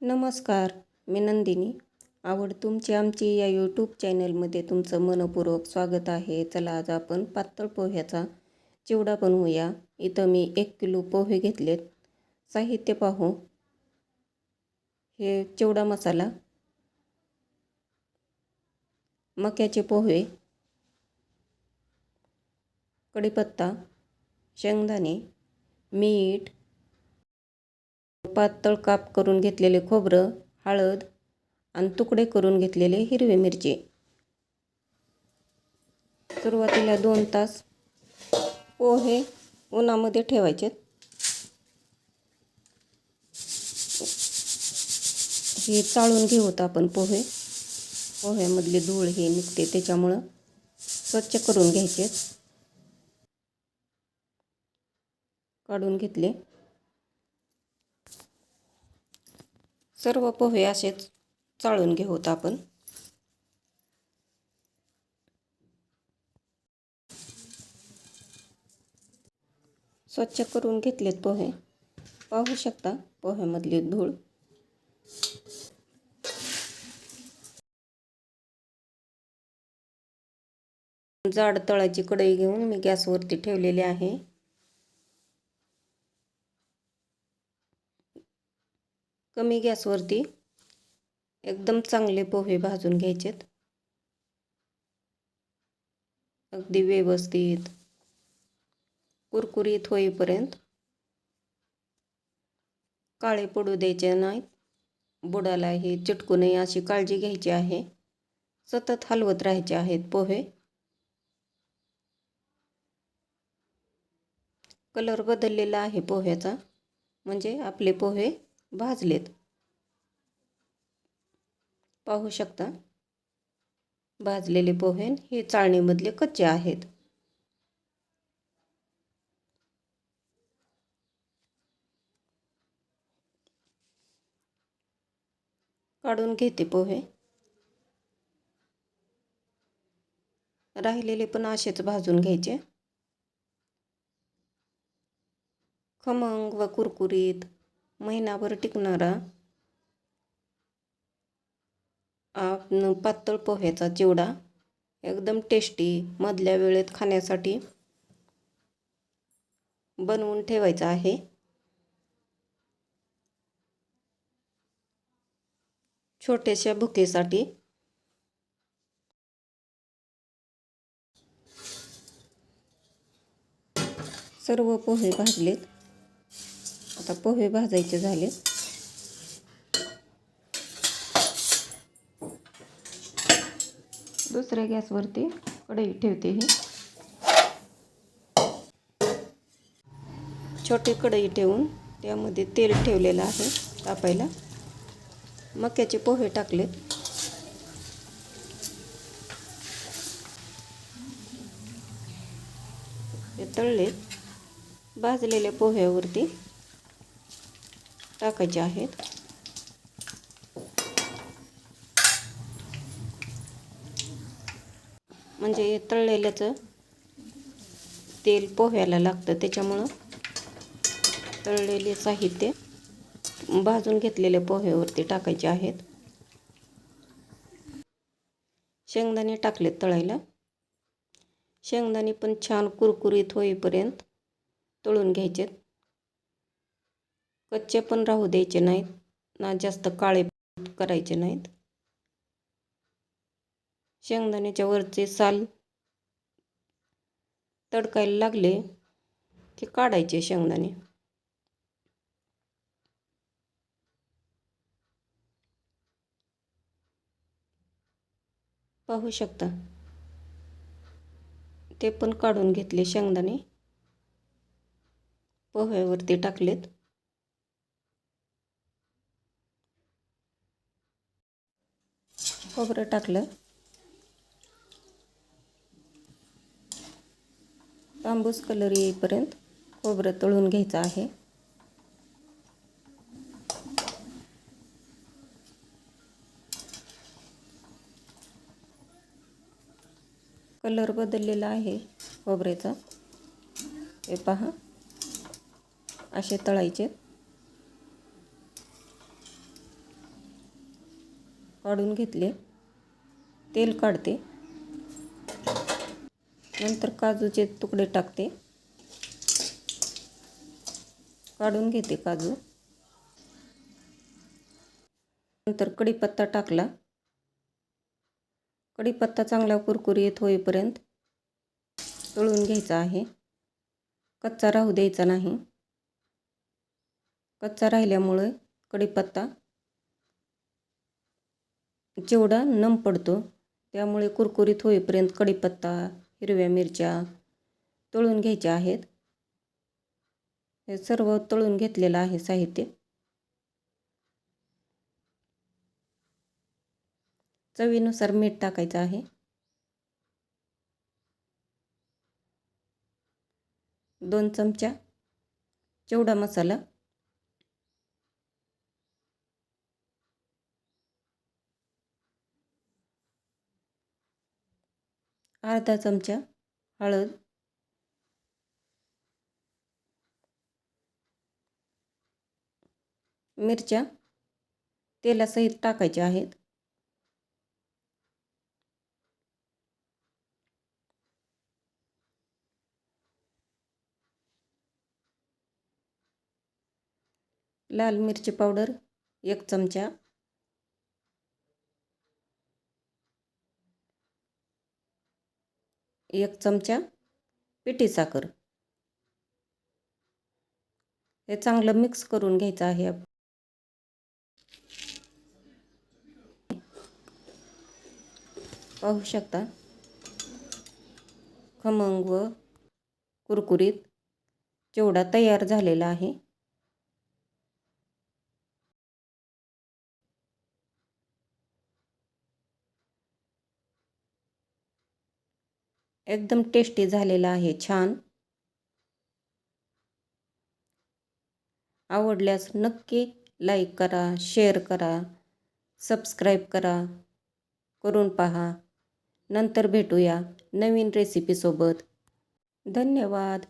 नमस्कार मी नंदिनी. आवड तुमची आमची या यूट्यूब चॅनलमध्ये तुमचं मनपूर्वक स्वागत आहे. चला आज आपण पातळ पोह्याचा चिवडा बनवूया. इथं मी एक किलो पोहे घेतलेत. साहित्य पाहू. हे चिवडा मसाला. मक्याचे पोहे. कढीपत्ता. शेंगदाणे. मीठ. पातळ काप करून घेतलेले खोबरं हळद आणि तुकडे करून घेतलेले हिरवी मिरची. सुरुवातीला दोन तास पोहे उन्हामध्ये ठेवायचे. हे चाळून घेऊत आपण पोहे. पोह्यामधली धूळ हे निघते त्याच्यामुळं स्वच्छ करून घ्यायचे. काढून घेतले. सर्व पोहे असेच चाळून घेऊत आपण. स्वच्छ करून घेतलेत पोहे. पाहू शकता पोह्यामधली धूळ. जाड तळाची कढई घेऊन मी गॅसवरती ठेवलेली आहे. कमी गॅसवरती एकदम चांगले पोहे भाजून घ्यायचेत. अगदी व्यवस्थित. कुरकुरीत होईपर्यंत काळे पडू द्यायचे नाहीत. बुडाला हे चिटकू नये अशी काळजी घ्यायची आहे. सतत हलवत राहायचे आहेत पोहे. कलर बदललेला आहे पोह्याचा. म्हणजे आपले पोहे भाजलेत. पाहू शकता भाजलेले पोहे हे चाळणीमधले कच्चे आहेत. काढून घेते पोहे. राहिलेले पण असेच भाजून घ्यायचे. खमंग व कुरकुरीत महिनाभर टिकणारा पातळ पोह्याचा चिवडा एकदम टेस्टी मधल्या वेळेत खाण्यासाठी बनवून ठेवायचा आहे. छोट्याशा भुकेसाठी सर्व पोहे भाजलेत. आता पोहे भाजायचे झाले. दुसऱ्या गॅसवरती कढई ठेवते ही. छोटी कढई ठेवून त्यामध्ये तेल ठेवलेलं आहे तापायला. मक्याचे पोहे टाकलेत. तळले भाजलेल्या पोह्यावरती टाकायचे आहेत. म्हणजे तळलेल्याचं तेल पोह्याला लागतं त्याच्यामुळं तळलेले साहित्य भाजून घेतलेल्या पोह्यावरती टाकायचे आहेत. शेंगदाणे टाकलेत तळायला. शेंगदाणे पण छान कुरकुरीत होईपर्यंत तळून घ्यायचेत. कच्चे पण राहू द्यायचे नाहीत ना जास्त काळे करायचे नाहीत. शेंगदाण्याच्या वरचे साल तडकायला लागले की काढायचे शेंगदाणे. पाहू शकता ते पण काढून घेतले शेंगदाणे. पोह्यावरती टाकलेत. खोबरं टाकलं. तांबूस कलर येईपर्यंत खोबरं तळून घ्यायचं आहे. कलर बदललेला आहे खोबऱ्याचा. हे पहा. असे तळायचे. काढून घेतले. तेल काढते. नंतर काजूचे तुकडे टाकते. काढून घेते काजू. नंतर कढीपत्ता टाकला. कढीपत्ता चांगला कुरकुरीत होईपर्यंत तळून घ्यायचा आहे. कच्चा राहू द्यायचा नाही. कच्चा राहिल्यामुळे कढीपत्ता जेवढा नम पडतो त्यामुळे कुरकुरीत होईपर्यंत कढीपत्ता हिरव्या मिरच्या तळून घ्यायच्या आहेत. हे सर्व तळून घेतलेलं आहे साहित्य. चवीनुसार मीठ टाकायचं आहे. दोन चमचा चिवडा मसाला. अर्धा चमचा हळद. मिरच्या तेलासहित टाकायच्या आहेत. लाल मिरची पावडर एक चमचा. एक चमचा पिठी साखर. हे चांगलं मिक्स करून घ्यायचं आहे पाहू शकता. खमंग व कुरकुरीत चिवडा तयार झालेला आहे. एकदम टेस्टी झालेला आहे छान. आवडल्यास नक्की लाईक करा शेअर करा सबस्क्राईब करा करून पहा. नंतर भेटूया नवीन रेसिपीसोबत धन्यवाद.